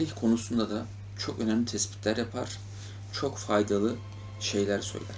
Talih konusunda da çok önemli tespitler yapar. Çok faydalı şeyler söyler.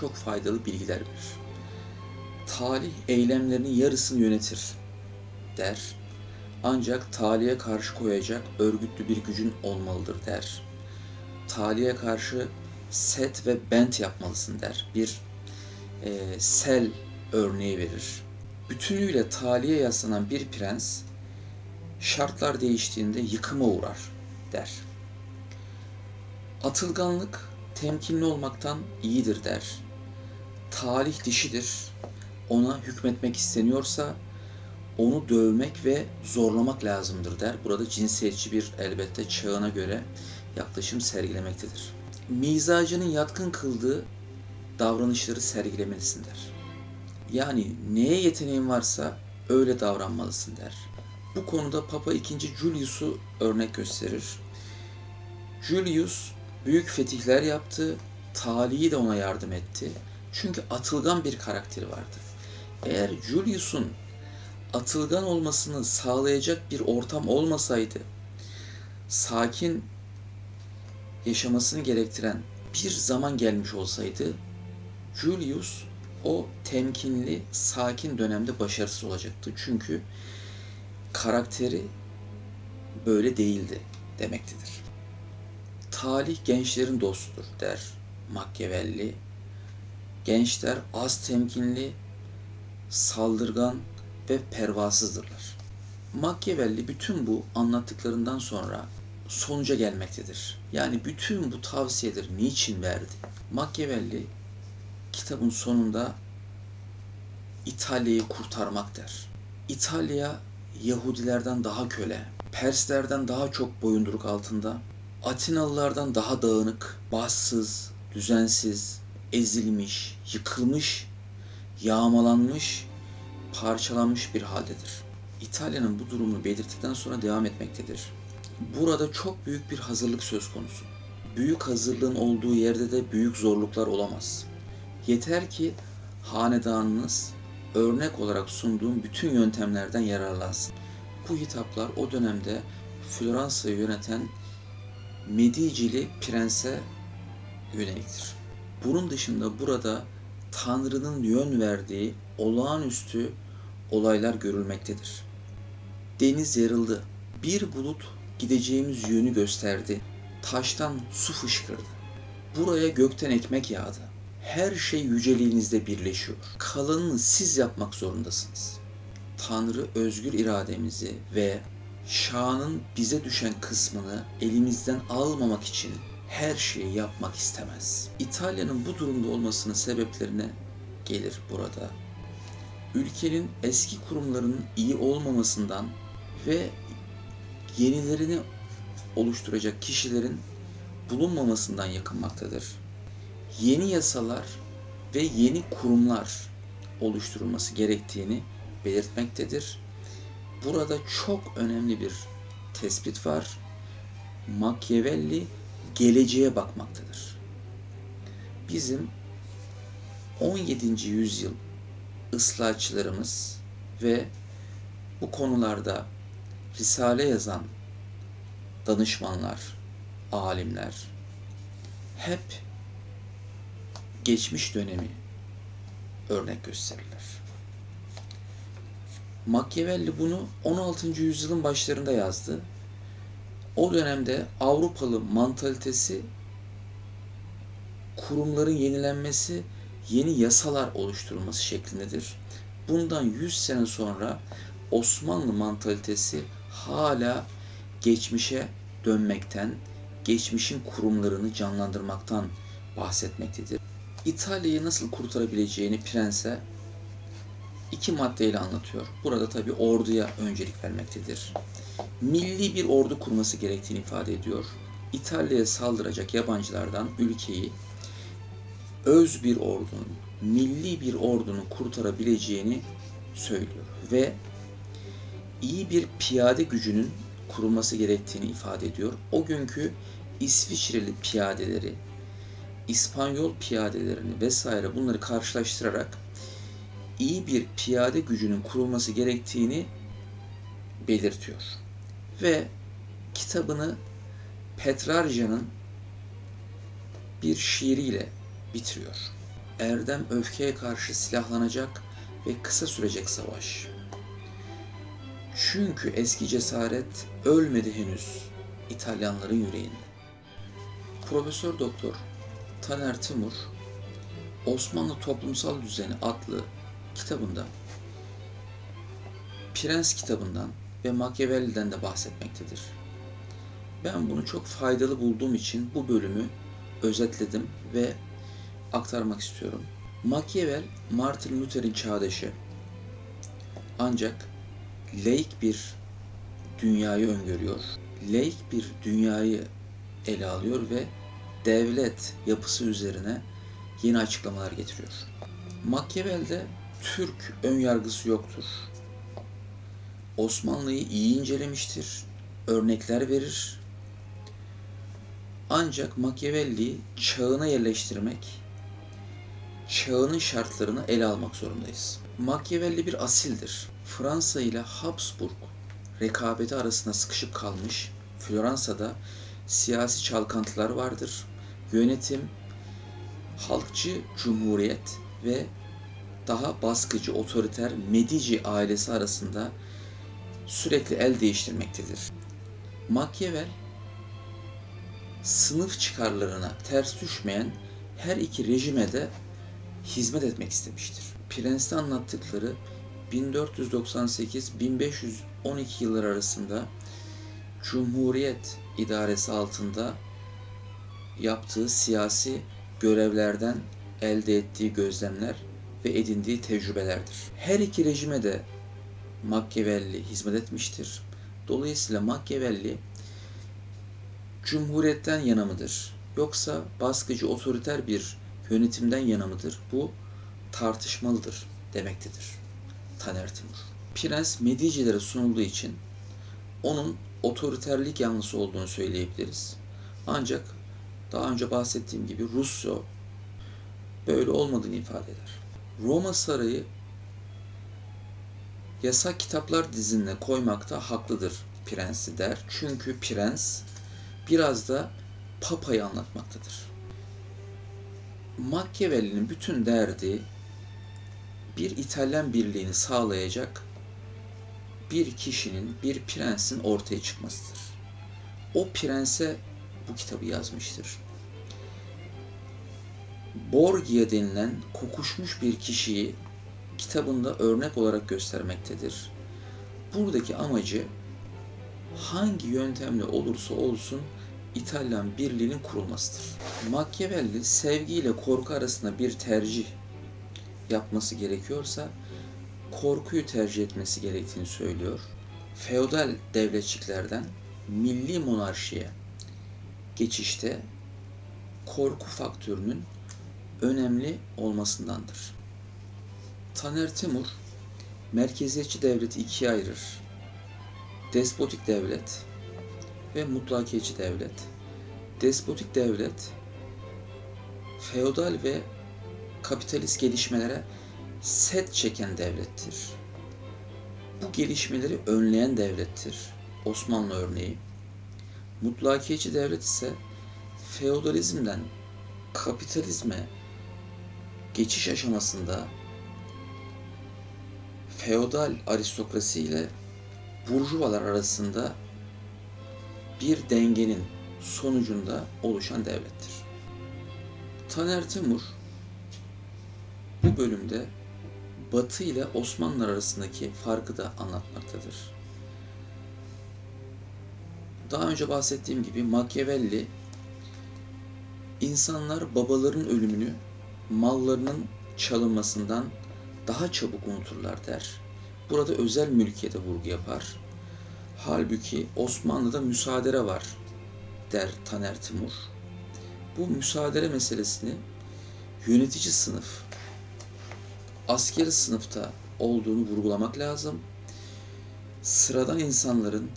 Çok faydalı bilgiler verir. Talih eylemlerinin yarısını yönetir der. Ancak talihe karşı koyacak örgütlü bir gücün olmalıdır der. Talihe karşı set ve bent yapmalısın der. Bir e, sel örneği verir. Bütünüyle talihe yaslanan bir prens şartlar değiştiğinde yıkıma uğrar der. Atılganlık temkinli olmaktan iyidir der. Talih dişidir. Ona hükmetmek isteniyorsa onu dövmek ve zorlamak lazımdır der. Burada cinsiyetçi bir elbette çağına göre yaklaşım sergilemektedir. Mizacının yatkın kıldığı davranışları sergilemelisin der. Yani neye yeteneğin varsa öyle davranmalısın der. Bu konuda Papa II. Julius'u örnek gösterir. Julius büyük fetihler yaptı, talihi de ona yardım etti. Çünkü atılgan bir karakteri vardı. Eğer Julius'un atılgan olmasını sağlayacak bir ortam olmasaydı, sakin yaşamasını gerektiren bir zaman gelmiş olsaydı, Julius o temkinli, sakin dönemde başarısız olacaktı. Çünkü karakteri böyle değildi demektedir. Talih gençlerin dostudur der Machiavelli. Gençler az temkinli, saldırgan ve pervasızdırlar. Machiavelli bütün bu anlattıklarından sonra sonuca gelmektedir. Yani bütün bu tavsiyeleri niçin verdi? Machiavelli kitabın sonunda İtalya'yı kurtarmak der. İtalya Yahudilerden daha köle, Perslerden daha çok boyunduruk altında, Atinalılardan daha dağınık, bassız, düzensiz, ezilmiş, yıkılmış, yağmalanmış, parçalanmış bir haldedir. İtalya'nın bu durumunu belirttikten sonra devam etmektedir. Burada çok büyük bir hazırlık söz konusu. Büyük hazırlığın olduğu yerde de büyük zorluklar olamaz. Yeter ki hanedanınız örnek olarak sunduğum bütün yöntemlerden yararlansın. Bu hitaplar o dönemde Floransa'yı yöneten Medicili prense yöneliktir. Bunun dışında burada Tanrı'nın yön verdiği olağanüstü olaylar görülmektedir. Deniz yarıldı. Bir bulut gideceğimiz yönü gösterdi. Taştan su fışkırdı. Buraya gökten ekmek yağdı. Her şey yüceliğinizde birleşiyor. Kalanını siz yapmak zorundasınız. Tanrı özgür irademizi ve şanın bize düşen kısmını elimizden almamak için her şeyi yapmak istemez. İtalya'nın bu durumda olmasının sebeplerine gelir burada. Ülkenin eski kurumlarının iyi olmamasından ve yenilerini oluşturacak kişilerin bulunmamasından yakınmaktadır. Yeni yasalar ve yeni kurumlar oluşturulması gerektiğini belirtmektedir. Burada çok önemli bir tespit var. Machiavelli geleceğe bakmaktadır. Bizim 17. yüzyıl ıslahçılarımız ve bu konularda risale yazan danışmanlar, alimler hep geçmiş dönemi örnek gösterirler. Machiavelli bunu 16. yüzyılın başlarında yazdı. O dönemde Avrupalı mantalitesi kurumların yenilenmesi, yeni yasalar oluşturulması şeklindedir. Bundan 100 sene sonra Osmanlı mantalitesi hala geçmişe dönmekten, geçmişin kurumlarını canlandırmaktan bahsetmektedir. İtalya'yı nasıl kurtarabileceğini prense iki maddeyle anlatıyor. Burada tabi orduya öncelik vermektedir. Milli bir ordu kurması gerektiğini ifade ediyor. İtalya'ya saldıracak yabancılardan ülkeyi öz bir ordunun, milli bir ordunun kurtarabileceğini söylüyor ve iyi bir piyade gücünün kurulması gerektiğini ifade ediyor. O günkü İsviçreli piyadeleri, İspanyol piyadelerini vesaire bunları karşılaştırarak iyi bir piyade gücünün kurulması gerektiğini belirtiyor. Ve kitabını Petrarca'nın bir şiiriyle bitiriyor. Erdem öfkeye karşı silahlanacak ve kısa sürecek savaş. Çünkü eski cesaret ölmedi henüz İtalyanların yüreğinde. Profesör Doktor Taner Timur Osmanlı Toplumsal Düzeni adlı kitabında Prens kitabından ve Machiavelli'den de bahsetmektedir. Ben bunu çok faydalı bulduğum için bu bölümü özetledim ve aktarmak istiyorum. Machiavelli, Martin Luther'in çağdaşı. Ancak laik bir dünyayı öngörüyor. Laik bir dünyayı ele alıyor ve devlet yapısı üzerine yeni açıklamalar getiriyor. Machiavelli'de Türk önyargısı yoktur. Osmanlı'yı iyi incelemiştir, örnekler verir. Ancak Machiavelli'yi çağına yerleştirmek, çağının şartlarını ele almak zorundayız. Machiavelli bir asildir. Fransa ile Habsburg rekabeti arasında sıkışıp kalmış Floransa'da siyasi çalkantılar vardır. Yönetim halkçı cumhuriyet ve daha baskıcı otoriter Medici ailesi arasında sürekli el değiştirmektedir. Machiavelli sınıf çıkarlarına ters düşmeyen her iki rejime de hizmet etmek istemiştir. Prens'te anlattıkları 1498-1512 yıllar arasında Cumhuriyet idaresi altında yaptığı siyasi görevlerden elde ettiği gözlemler ve edindiği tecrübelerdir. Her iki rejime de Machiavelli hizmet etmiştir. Dolayısıyla Machiavelli Cumhuriyetten yana mıdır? Yoksa baskıcı otoriter bir yönetimden yana mıdır? Bu tartışmalıdır demektedir. Taner Timur. Prens Medicilere sunulduğu için onun otoriterlik yanlısı olduğunu söyleyebiliriz. Ancak daha önce bahsettiğim gibi Russo böyle olmadığını ifade eder. Roma Sarayı yasak kitaplar dizinine koymakta haklıdır prensi der. Çünkü prens biraz da papayı anlatmaktadır. Machiavelli'nin bütün derdi bir İtalyan birliğini sağlayacak bir kişinin, bir prensin ortaya çıkmasıdır. O prense bu kitabı yazmıştır. Borgia denilen kokuşmuş bir kişiyi kitabında örnek olarak göstermektedir. Buradaki amacı hangi yöntemle olursa olsun İtalyan birliğinin kurulmasıdır. Machiavelli sevgi ile korku arasında bir tercih yapması gerekiyorsa korkuyu tercih etmesi gerektiğini söylüyor. Feodal devletçiklerden milli monarşiye geçişte korku faktörünün önemli olmasındandır. Taner Timur merkeziyetçi devleti ikiye ayırır. Despotik devlet ve mutlakiyetçi devlet. Despotik devlet feodal ve kapitalist gelişmelere set çeken devlettir. Bu gelişmeleri önleyen devlettir. Osmanlı örneği. Mutlakiyetçi devlet ise feodalizmden kapitalizme geçiş aşamasında feodal aristokrasi ile burjuvalar arasında bir dengenin sonucunda oluşan devlettir. Taner Timur bu bölümde Batı ile Osmanlılar arasındaki farkı da anlatmaktadır. Daha önce bahsettiğim gibi Machiavelli insanlar babaların ölümünü mallarının çalınmasından daha çabuk unuturlar der. Burada özel mülkiyete vurgu yapar. Halbuki Osmanlı'da müsaadere var der Taner Timur. Bu müsaadere meselesini yönetici sınıf, askeri sınıfta olduğunu vurgulamak lazım. Sıradan insanların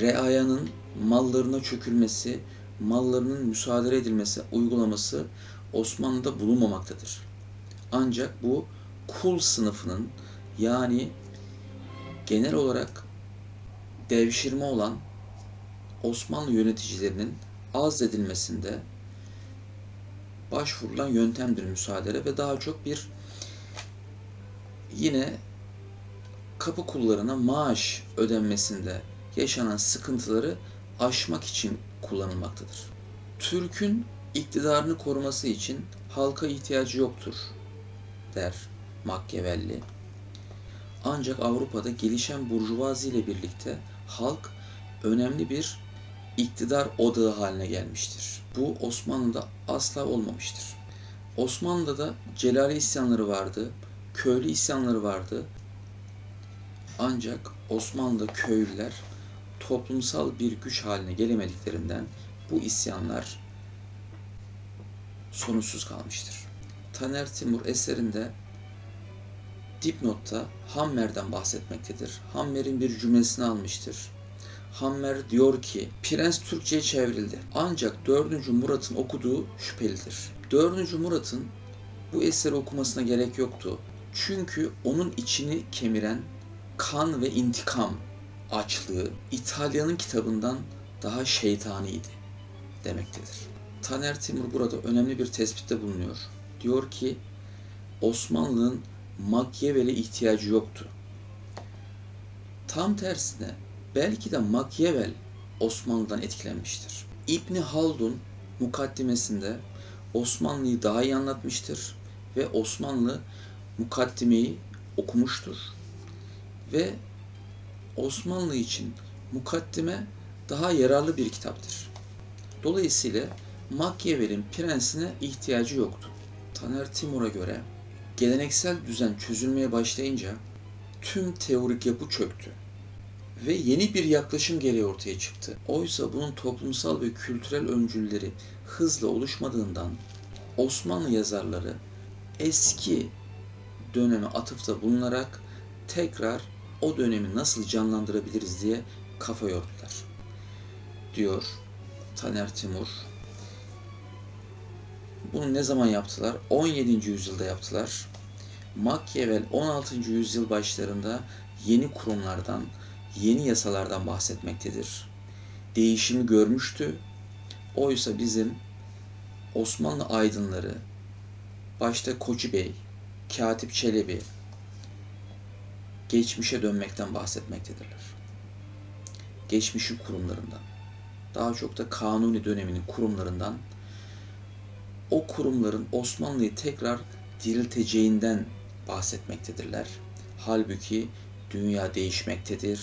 reayanın mallarına çökülmesi, mallarının müsaade edilmesi, uygulaması Osmanlı'da bulunmamaktadır. Ancak bu kul sınıfının yani genel olarak devşirme olan Osmanlı yöneticilerinin azledilmesinde başvurulan yöntemdir müsaade ve daha çok bir yine kapı kullarına maaş ödenmesinde yaşanan sıkıntıları aşmak için kullanılmaktadır. Türk'ün iktidarını koruması için halka ihtiyacı yoktur der Machiavelli. Ancak Avrupa'da gelişen burjuvazi ile birlikte halk önemli bir iktidar odağı haline gelmiştir. Bu Osmanlı'da asla olmamıştır. Osmanlı'da da Celali isyanları vardı, köylü isyanları vardı. Ancak Osmanlı'da köylüler toplumsal bir güç haline gelemediklerinden bu isyanlar sonuçsuz kalmıştır. Taner Timur eserinde dipnotta Hammer'den bahsetmektedir. Hammer'in bir cümlesini almıştır. Hammer diyor ki, Prens Türkçe'ye çevrildi. Ancak 4. Murat'ın okuduğu şüphelidir. 4. Murat'ın bu eseri okumasına gerek yoktu. Çünkü onun içini kemiren kan ve intikam açlığı İtalya'nın kitabından daha şeytaniydi demektedir. Taner Timur burada önemli bir tespitte bulunuyor. Diyor ki Osmanlı'nın Machiavelli ihtiyacı yoktu. Tam tersine belki de Machiavelli Osmanlı'dan etkilenmiştir. İbni Haldun mukaddimesinde Osmanlı'yı daha iyi anlatmıştır ve Osmanlı mukaddimeyi okumuştur. Ve Osmanlı için mukaddime daha yararlı bir kitaptır. Dolayısıyla Machiavelli'nin prensine ihtiyacı yoktu. Taner Timur'a göre geleneksel düzen çözülmeye başlayınca tüm teorik yapı çöktü ve yeni bir yaklaşım geriye ortaya çıktı. Oysa bunun toplumsal ve kültürel öncülleri hızla oluşmadığından Osmanlı yazarları eski döneme atıfta bulunarak tekrar o dönemi nasıl canlandırabiliriz diye kafa yordular. Diyor Taner Timur. Bunu ne zaman yaptılar? 17. yüzyılda yaptılar. Machiavelli 16. yüzyıl başlarında yeni kurumlardan, yeni yasalardan bahsetmektedir. Değişimi görmüştü. Oysa bizim Osmanlı aydınları, başta Koçu Bey, Katip Çelebi, geçmişe dönmekten bahsetmektedirler. Geçmişin kurumlarından, daha çok da Kanuni döneminin kurumlarından, o kurumların Osmanlı'yı tekrar dirilteceğinden bahsetmektedirler. Halbuki dünya değişmektedir,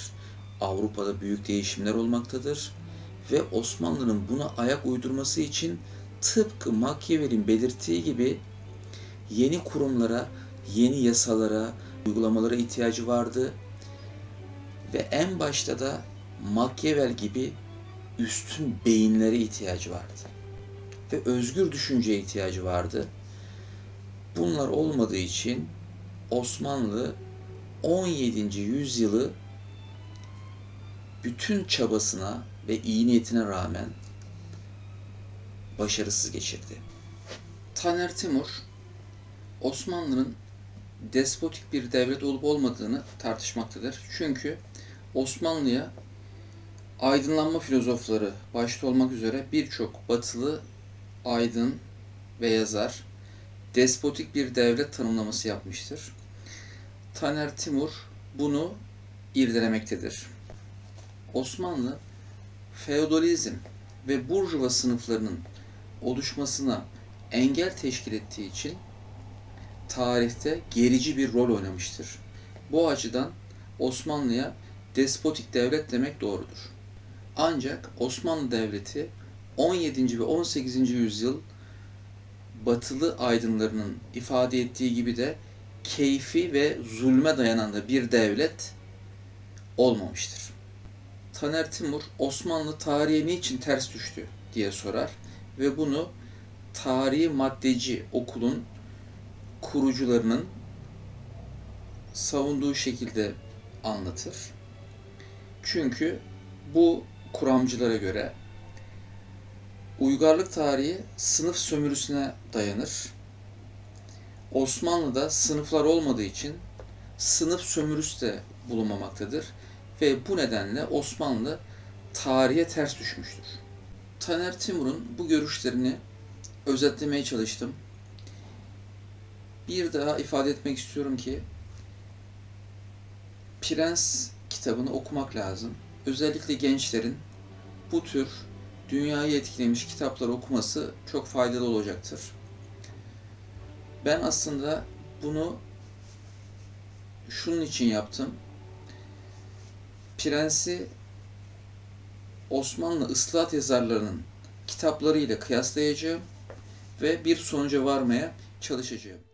Avrupa'da büyük değişimler olmaktadır ve Osmanlı'nın buna ayak uydurması için tıpkı Machiavelli'nin belirttiği gibi yeni kurumlara, yeni yasalara, uygulamalara ihtiyacı vardı ve en başta da Machiavelli gibi üstün beyinlere ihtiyacı vardı ve özgür düşünceye ihtiyacı vardı. Bunlar olmadığı için Osmanlı 17. yüzyılı bütün çabasına ve iyi niyetine rağmen başarısız geçirdi. Taner Timur Osmanlı'nın despotik bir devlet olup olmadığını tartışmaktadır. Çünkü Osmanlı'ya aydınlanma filozofları başta olmak üzere birçok batılı aydın ve yazar despotik bir devlet tanımlaması yapmıştır. Taner Timur bunu irdelemektedir. Osmanlı feodalizm ve burjuva sınıflarının oluşmasına engel teşkil ettiği için tarihte gerici bir rol oynamıştır. Bu açıdan Osmanlı'ya despotik devlet demek doğrudur. Ancak Osmanlı Devleti 17. ve 18. yüzyıl batılı aydınlarının ifade ettiği gibi de keyfi ve zulme dayanan da bir devlet olmamıştır. Taner Timur Osmanlı tarihe niçin ters düştü diye sorar ve bunu tarihi maddeci okulun kurucularının savunduğu şekilde anlatır. Çünkü bu kuramcılara göre uygarlık tarihi sınıf sömürüsüne dayanır. Osmanlı'da sınıflar olmadığı için sınıf sömürüsü de bulunmamaktadır ve bu nedenle Osmanlı tarihe ters düşmüştür. Taner Timur'un bu görüşlerini özetlemeye çalıştım. Bir daha ifade etmek istiyorum ki Prens kitabını okumak lazım. Özellikle gençlerin bu tür dünyayı etkilemiş kitapları okuması çok faydalı olacaktır. Ben aslında bunu şunun için yaptım. Prens'i Osmanlı ıslahat yazarlarının kitaplarıyla kıyaslayacağım ve bir sonuca varmaya çalışacağım.